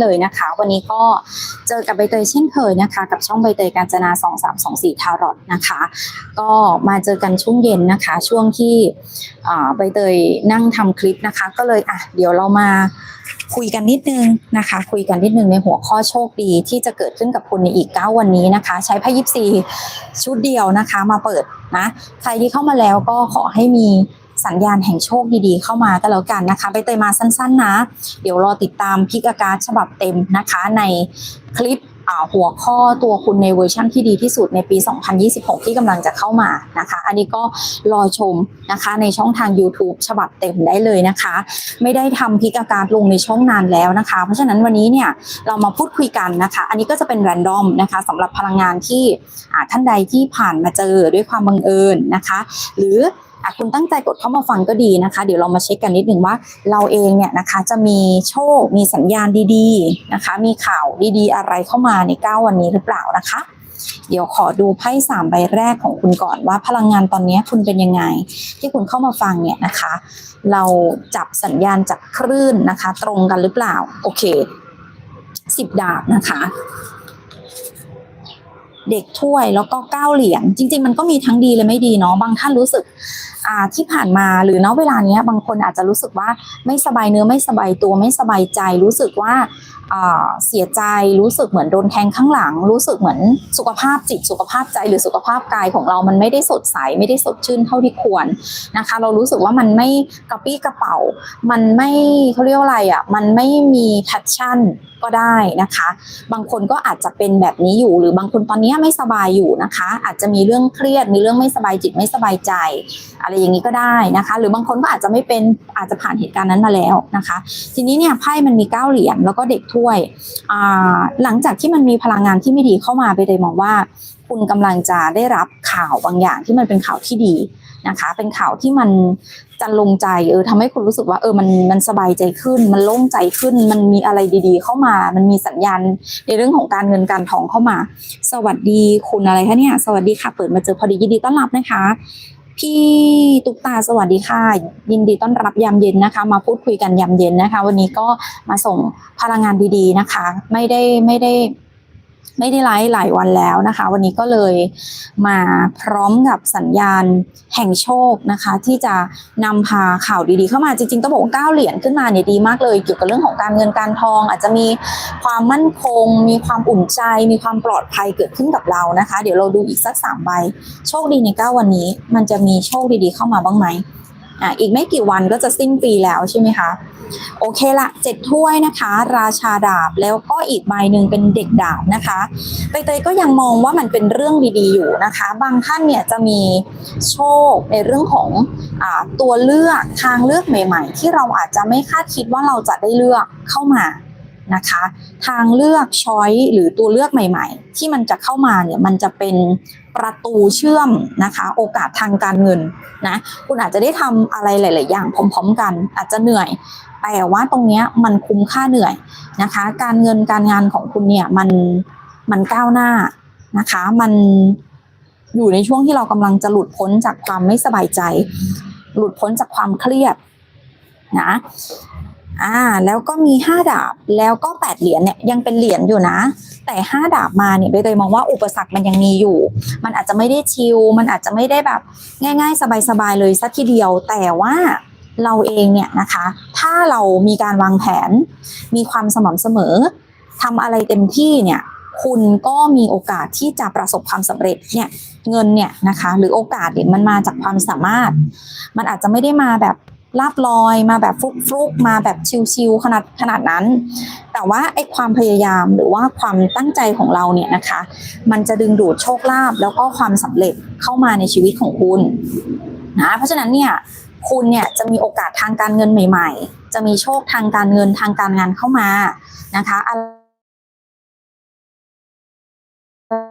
เลยนะคะ วันนี้ก็เจอกับใบเตยเช่นเคยนะคะ กับช่องใบเตยการจนา 2324ทารอตนะคะ ก็มาเจอกันช่วงเย็นนะคะ ช่วงที่ใบเตยนั่งทำคลิปนะคะ ก็เลยอะเดี๋ยวเรามาคุยกันนิดนึงนะคะ คุยกันนิดนึงในหัวข้อโชคดีที่จะเกิดขึ้นกับคุณในอีก 9 วันนี้นะคะ ใช้ไพ่ยิปซีชุดเดียวนะคะ มาเปิดนะ ใครที่เข้ามาแล้วก็ขอให้มี สัญญาณแห่งโชคดีๆ เข้ามาก็แล้วกันนะคะใบเตยมาสั้นๆนะ เดี๋ยวรอติดตามพิกอาการฉบับเต็มนะคะในคลิปหัวข้อตัวคุณในเวอร์ชั่นที่ดีที่สุดในปี 2026 ที่กำลังจะเข้ามานะคะ อันนี้ก็รอชมนะคะในช่องทาง YouTube ฉบับเต็มได้เลยนะคะ ไม่ได้ทำพิกอาการลงในช่องนานแล้วนะคะ เพราะฉะนั้นวันนี้เนี่ยเรามาพูดคุยกันนะคะ อันนี้ก็จะเป็นแรนดอมนะคะสำหรับพลังงานที่ท่านใดที่ผ่านมาเจอด้วยความบังเอิญนะคะ หรือ คุณตั้งใจกดเข้ามาฟังก็ดีนะคะ เดี๋ยวเรามาเช็คกันนิดหนึ่งว่า เราเองเนี่ยนะคะจะมีโชค มีสัญญาณดีๆนะคะ มีข่าวดีๆ อะไรเข้ามาใน 9 วันนี้หรือเปล่านะคะ เดี๋ยวขอดูไพ่สามใบแรกของคุณก่อนว่าพลังงานตอนนี้คุณเป็นยังไง ที่คุณเข้ามาฟังเนี่ยนะคะ เราจับสัญญาณจากคลื่นนะคะ ตรงกันหรือเปล่า โอเคสิบดาบนะคะ เด็กถ้วยแล้วก็เก้าเหรียญจริง ๆ มันก็มีทั้งดีและไม่ดีเนาะบางท่านรู้สึกอ่าที่ผ่านมาหรือเนาะเวลาเนี้ยบางคนอาจจะรู้สึกว่าไม่สบายเนื้อไม่สบายตัวไม่สบายใจรู้สึกว่า เสียใจรู้สึกเหมือนโดนแทงข้างหลัง รู้สึกเหมือนสุขภาพจิตสุขภาพใจหรือสุขภาพกายของเรามันไม่ได้สดใสไม่ได้สดชื่นเท่าที่ควรนะคะ เรารู้สึกว่ามันไม่กระปี้กระเป๋า มันไม่เขาเรียกว่าอะไรอะมันไม่มีแพชชั่นก็ได้นะคะ บางคนก็อาจจะเป็นแบบนี้อยู่ หรือบางคนตอนนี้ไม่สบายอยู่นะคะ อาจจะมีเรื่องเครียดมีเรื่องไม่สบายจิตไม่สบายใจ อะไรอย่างนี้ก็ได้นะคะ หรือบางคนก็อาจจะไม่เป็นอาจจะผ่านเหตุการณ์นั้นมาแล้วนะคะ ทีนี้เนี่ยไพ่มันมีเก้าเหรียญแล้วก็เด็กวย หลังจากที่มันมีพลังงานที่ไม่ดีเข้ามาไปเลยมองว่า คุณกำลังจะได้รับข่าวบางอย่างที่มันเป็นข่าวที่ดีนะคะ เป็นข่าวที่มันจะลงใจเออทำให้คุณรู้สึกว่าเออมันมันสบายใจขึ้น มันโล่งใจขึ้น มันมีอะไรดีๆ เข้ามา มันมีสัญญาณในเรื่องของการเงินการทองเข้ามา สวัสดีคุณอะไรคะเนี่ย สวัสดีค่ะ เปิดมาเจอพอดียินดีต้อนรับนะคะ พี่ตุ๊กตาสวัสดีค่ะ ยินดีต้อนรับยามเย็นนะคะ มาพูดคุยกันยามเย็นนะคะ วันนี้ก็มาส่งพลังงานดีๆนะคะ ไม่ได้ไม่ได้ ไม่ได้ไลฟ์หลายวันแล้วนะคะ วันนี้ก็เลยมาพร้อมกับสัญญาณแห่งโชคนะคะ ที่จะนำพาข่าวดีๆ เข้ามาจริงๆต้องบอกว่าก้าเหรียญขึ้นมาเนี่ยดีมากเลย เกี่ยวกับเรื่องของการเงินการทอง อาจจะมีความมั่นคง มีความอุ่นใจ มีความปลอดภัยเกิดขึ้นกับเรานะคะ เดี๋ยวเราดูอีกสักสามใบโชคดีในเก้าวันนี้ มันจะมีโชคดีๆเข้ามาบ้างไหม อะอีกไม่กี่วันก็จะสิ้นปีแล้วใช่ไหมคะโอเคละเจ็ดถ้วยนะคะ ราชาดาบแล้วก็อีกใบหนึ่งเป็นเด็กดาบนะคะใบเตยก็ยังมองว่ามันเป็นเรื่องดีๆอยู่นะคะ บางท่านเนี่ยจะมีโชคในเรื่องของอตัวเลือกทางเลือกใหม่ ๆ ที่เราอาจจะไม่คาดคิดว่าเราจะได้เลือกเข้ามา นะคะ ทางเลือกช้อยหรือตัวเลือกใหม่ ๆ ที่มันจะเข้ามาเนี่ยมันจะเป็นประตูเชื่อมนะคะ โอกาสทางการเงินนะคุณอาจจะได้ทำอะไรหลาย ๆ อย่างพร้อม ๆ กัน อาจจะเหนื่อยแต่ว่าตรงเนี้ยมันคุ้มค่าเหนื่อยนะคะ การเงินการงานของคุณเนี่ยมันมันก้าวหน้านะคะ มันอยู่ในช่วงที่เรากำลังจะหลุดพ้นจากความไม่สบายใจ หลุดพ้นจากความเครียดนะ อ่า แล้วก็มีห้าดาบแล้วก็แปดเหรียญเนี่ยยังเป็นเหรียญอยู่นะ แต่ห้าดาบมาเนี่ยใบเตยมองว่าอุปสรรคมันยังมีอยู่ มันอาจจะไม่ได้ชิลมันอาจจะไม่ได้แบบ ง่าย ๆ สบายๆเลยสักทีเดียว แต่ว่าเราเองเนี่ยนะคะ ถ้าเรามีการวางแผน มีความสม่ำเสมอทำอะไรเต็มที่เนี่ยคุณก็มีโอกาสที่จะประสบความสำเร็จเนี่ยเงินเนี่ยนะคะ หรือโอกาสเนี่ยมันมาจากความสามารถ มันอาจจะไม่ได้มาแบบ ลาบลอยมาแบบฟลุกฟุกๆมาแบบชิวๆขนาดขนาดนั้น แต่ว่าไอ้ความพยายามหรือว่าความตั้งใจของเราเนี่ยนะคะ มันจะดึงดูดโชคลาภแล้วก็ความสำเร็จเข้ามาในชีวิตของคุณนะเพราะฉะนั้นเนี่ยคุณเนี่ยจะมีโอกาสทางการเงินใหม่ ๆ จะมีโชคทางการเงินทางการงานเข้ามานะคะอะ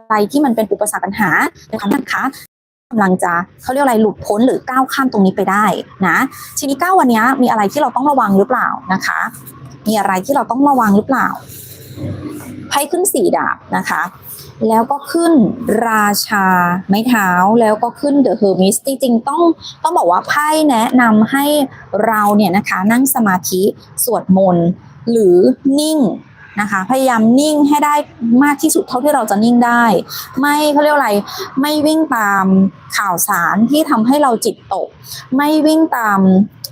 ไรที่มันเป็นอุปสรรคปัญหาในความนะคะ กำลังจะเขาเรียกอะไรหลุดพ้นหรือก้าวข้ามตรงนี้ไปได้นะทีนี้ก้าววันนี้มีอะไรที่เราต้องระวังหรือเปล่านะคะ มีอะไรที่เราต้องระวังหรือเปล่าไพ่ขึ้นสี่ดาบนะคะ แล้วก็ขึ้นราชาไม้เท้าแล้วก็ขึ้นเดอะเฮอร์มิสจริงๆต้องต้องบอกว่าไพ่แนะนำให้เราเนี่ยนะคะนั่งสมาธิสวดมนต์หรือนิ่ง นะคะ พยายามนิ่งให้ได้มากที่สุดเท่าที่เราจะนิ่งได้ ไม่เขาเรียกอะไรไม่วิ่งตามข่าวสารที่ทำให้เราจิตตก ไม่วิ่งตาม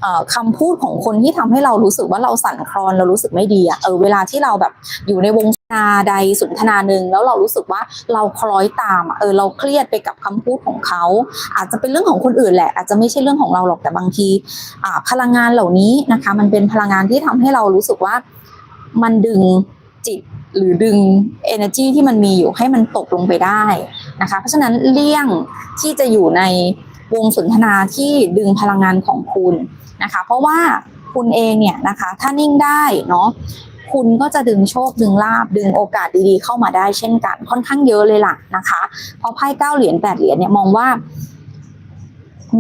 เอ่อคำพูดของคนที่ทำให้เรารู้สึกว่าเราสั่นคลอนเรารู้สึกไม่ดีอะเออเวลาที่เราแบบอยู่ในวงนาใดสนทนาหนึ่งแล้วเรารู้สึกว่าเราคล้อยตามเออเราเครียดไปกับคำพูดของเขา อาจจะเป็นเรื่องของคนอื่นแหละ อาจจะไม่ใช่เรื่องของเราหรอกแต่บางทีพลังงานเหล่านี้นะคะ มันเป็นพลังงานที่ทำให้เรารู้สึกว่า มันดึงจิตหรือดึง energy ที่มันมีอยู่ให้มันตกลงไปได้นะคะ เพราะฉะนั้นเลี่ยงที่จะอยู่ในวงสนทนาที่ดึงพลังงานของคุณนะคะ เพราะว่าคุณเองเนี่ยนะคะถ้านิ่งได้เนาะคุณก็จะดึงโชคดึงลาบดึงโอกาสดีๆ เข้ามาได้เช่นกัน ค่อนข้างเยอะเลยล่ะนะคะ เพราะไพ่เก้าเหรียญแปดเหรียญเนี่ยมองว่า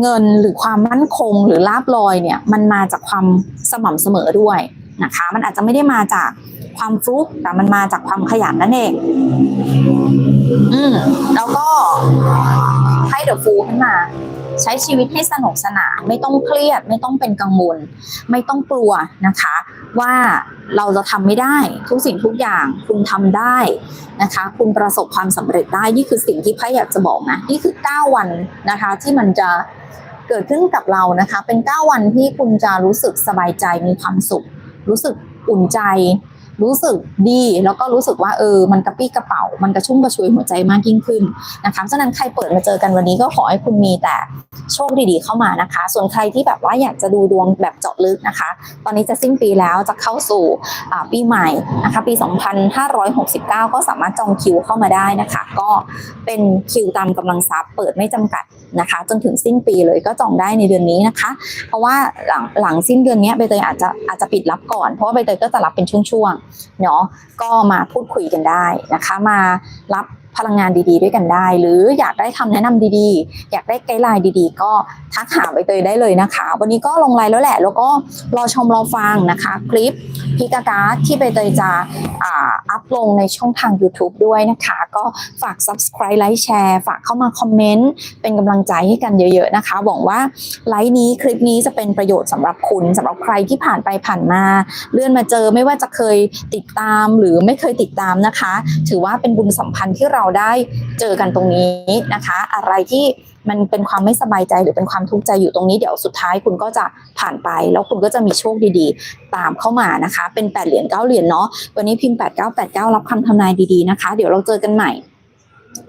เงินหรือความมั่นคงหรือลาบลอยเนี่ย มันมาจากความสม่ำเสมอด้วย นะคะ มันอาจจะไม่ได้มาจากความฟลุกแต่มันมาจากความขยันนั่นเอง อืมแล้วก็ให้เดอะฟูขึ้นมา ใช้ชีวิตให้สนุกสนานไม่ต้องเครียด ไม่ต้องเป็นกังวล ไม่ต้องกลัวนะคะ ว่าเราจะทำไม่ได้ทุกสิ่งทุกอย่างคุณทำได้นะคะ คุณประสบความสำเร็จได้นี่คือสิ่งที่ไพ่อยากจะบอกนะนี่คือ 9 วันนะคะ ที่มันจะเกิดขึ้นกับเรานะคะ เป็น 9 วันที่คุณจะรู้สึกสบายใจมีความสุข รู้สึกอุ่นใจ รู้สึกดี แล้วก็รู้สึกว่าเออ มันกระปี้กระเป๋า มันกระชุ่มกระชวยหัวใจมากยิ่งขึ้นนะคะฉะนั้นใครเปิดมาเจอกันวันนี้ก็ขอให้คุณมีแต่โชคดีๆเข้ามานะคะ ส่วนใครที่แบบว่าอยากจะดูดวงแบบเจาะลึกนะคะ ตอนนี้จะสิ้นปีแล้วจะเข้าสู่ปีใหม่นะคะปี 2569 ก็สามารถจองคิวเข้ามาได้นะคะ ก็เป็นคิวตามกำลังทรัพย์เปิดไม่จำกัดนะคะ จนถึงสิ้นปีเลยก็จองได้ในเดือนนี้นะคะ เพราะว่าหลังหลังสิ้นเดือนนี้ใบเตยอาจจะอาจจะปิดรับก่อน เพราะว่าใบเตยก็จะรับเป็นช่วงๆเนาะก็มาพูดคุยกันได้นะคะ มารับ พลังงานดีๆ ด้วยกันได้ หรืออยากได้คำแนะนำดีๆ อยากได้ไกด์ไลน์ดีๆ ก็ทักหาใบเตยได้เลยนะคะ วันนี้ก็ลงไลน์แล้วแหละ แล้วก็รอชมรอฟังนะคะ คลิปพิกาการ์ดที่ใบเตยจะอัพลงในช่องทาง YouTube ด้วยนะคะ ก็ฝาก subscribe ไลค์แชร์ฝากเข้ามาคอมเมนต์เป็นกำลังใจให้กันเยอะๆนะคะหวังว่าไลฟ์นี้คลิปนี้จะเป็นประโยชน์สำหรับคุณสำหรับใครที่ผ่านไปผ่านมา เลื่อนมาเจอไม่ว่าจะเคยติดตามหรือไม่เคยติดตามนะคะ ถือว่าเป็นบุญสัมพันธ์ที่เราเราได้เจอกันตรงนี้นะคะ อะไรที่มันเป็นความไม่สบายใจหรือเป็นความทุกข์ใจอยู่ตรงนี้เดี๋ยวสุดท้ายคุณก็จะผ่านไป แล้วคุณก็จะมีโชคดีๆ ตามเข้ามานะคะ เป็น8เหรียญ9เหรียญเนาะวันนี้พิมพ์ 8989 รับคำทำนายดีๆนะคะ เดี๋ยวเราเจอกันใหม่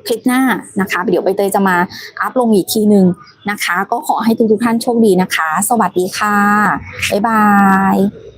คลิปหน้านะคะ เดี๋ยวใบเตยจะมาอัพลงอีกทีหนึ่งนะคะ ก็ขอให้ทุกๆท่านโชคดีนะคะ สวัสดีค่ะ บ๊ายบาย